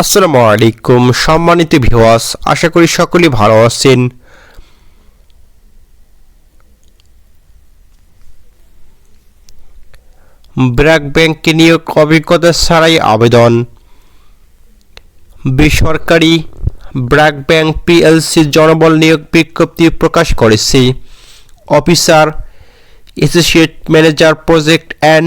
আসসালামু আলাইকুম, সম্মানিত ভিওয়াস আশা করি সকলেই ভালো আছেন। ব্র্যাক ব্যাংকে নিয়োগ অভিজ্ঞতা ছাড়াই আবেদন। বেসরকারি ব্র্যাক ব্যাংক পিএলসি জনবল নিয়োগ বিজ্ঞপ্তি প্রকাশ করেছে। Officer associate manager project and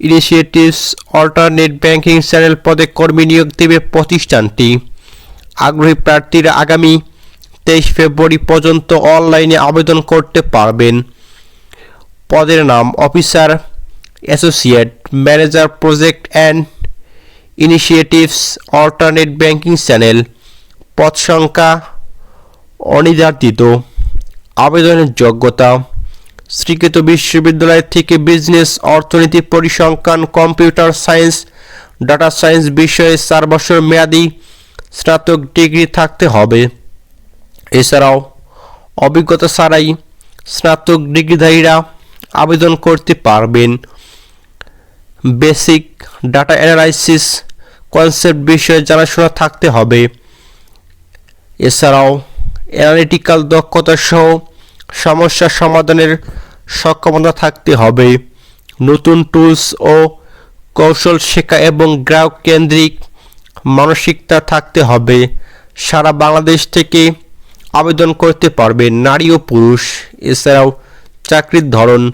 initiatives alternate banking channel পদে কর্মী নিয়োগ দেবে প্রতিষ্ঠানটি। আগ্রহী প্রার্থীরা আগামী তেইশ ফেব্রুয়ারি পর্যন্ত অনলাইনে আবেদন করতে পারবেন। পদের নাম officer, associate, manager, project and initiatives alternate banking channel পদ সংখ্যা অনির্ধারিত। আবেদনের যোগ্যতা স্বীকৃত বিশ্ববিদ্যালয় থেকে বিজনেস, অর্থনীতি, পরিসংখ্যান, কম্পিউটার সায়েন্স, ডাটা সায়েন্স বিষয়ে চার বছর মেয়াদি স্নাতক ডিগ্রি থাকতে হবে। এছাড়াও অভিজ্ঞতা ছাড়াই স্নাতক ডিগ্রিধারীরা আবেদন করতে পারবেন। বেসিক ডাটা অ্যানালাইসিস কনসেপ্ট বিষয়ে জানাশোনা থাকতে হবে। এছাড়াও অ্যানালিটিক্যাল দক্ষতা সহ সমস্যা সমাধানের সক্ষমতা থাকতে হবে। নতুন টুলস ও কৌশল শেখা এবং গ্রাহক কেন্দ্রিক মানসিকতা থাকতে হবে। সারা বাংলাদেশ থেকে আবেদন করতে পারবে নারী ও পুরুষ। এছাড়াও চাকরির ধরন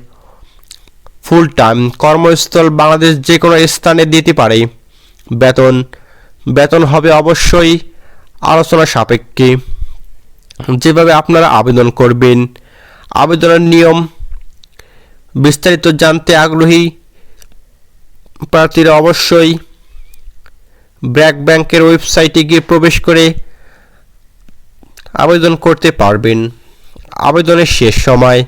ফুল টাইম কর্মস্থল বাংলাদেশ যে কোনো স্থানে দিতে পারে। বেতন বেতন হবে অবশ্যই আলোচনা সাপেক্ষে। যেভাবে আপনারা আবেদন করবেন আবেদনের নিয়ম বিস্তারিত জানতে আগ্রহী প্রার্থীরা অবশ্যই ব্র্যাক ব্যাংকের ওয়েবসাইটে গিয়ে প্রবেশ করে আবেদন করতে পারবেন। আবেদনের শেষ সময়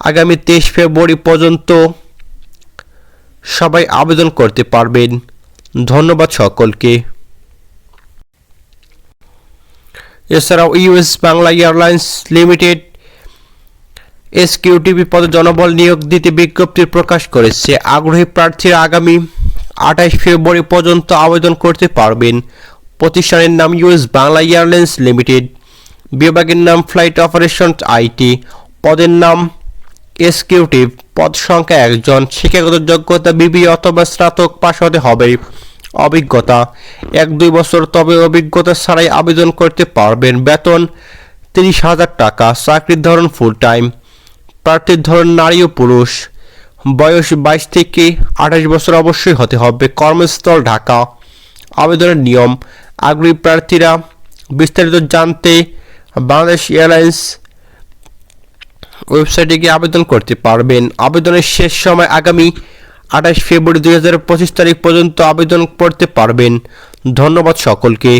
আগামী তেইশ ফেব্রুয়ারি পর্যন্ত সবাই আবেদন করতে পারবেন। ধন্যবাদ সকলকে। এছাড়াও US Bangla airlines limited executive পদে জনবল নিয়োগ দিতে বিজ্ঞপ্তি প্রকাশ করেছে। আগ্রহী প্রার্থীরা আগামী আঠাশ ফেব্রুয়ারি পর্যন্ত আবেদন করতে পারবেন। প্রতিষ্ঠানের নাম ইউএস বাংলা এয়ারলাইন্স লিমিটেড। বিভাগের নাম ফ্লাইট অপারেশন আইটি। পদের নাম এসকিউটিভ। পদ সংখ্যা একজন। শিক্ষাগত যোগ্যতা বিবি অথবা স্নাতক পাশ হতে হবে। অভিজ্ঞতা। এক দুই বছর, তবে অভিজ্ঞতা ছাড়াই আবেদন করতে পারবেন। বেতন তিরিশ হাজার টাকা। চাকরির ধরন ফুল টাইম প্রার্থীর ধরন নারী ও পুরুষ। বয়স বাইশ থেকে আঠাশ বছর অবশ্যই হতে হবে। কর্মস্থল ঢাকা। আবেদনের নিয়ম। আগ্রহী প্রার্থীরা বিস্তারিত জানতে বাংলাদেশ এয়ারলাইন্স ওয়েবসাইটে গিয়ে আবেদন করতে পারবেন। আবেদনের শেষ সময় আগামী আঠাশ ফেব্রুয়ারি দুই হাজার পঁচিশ তারিখ পর্যন্ত আবেদন করতে পারবেন। ধন্যবাদ সকলকে।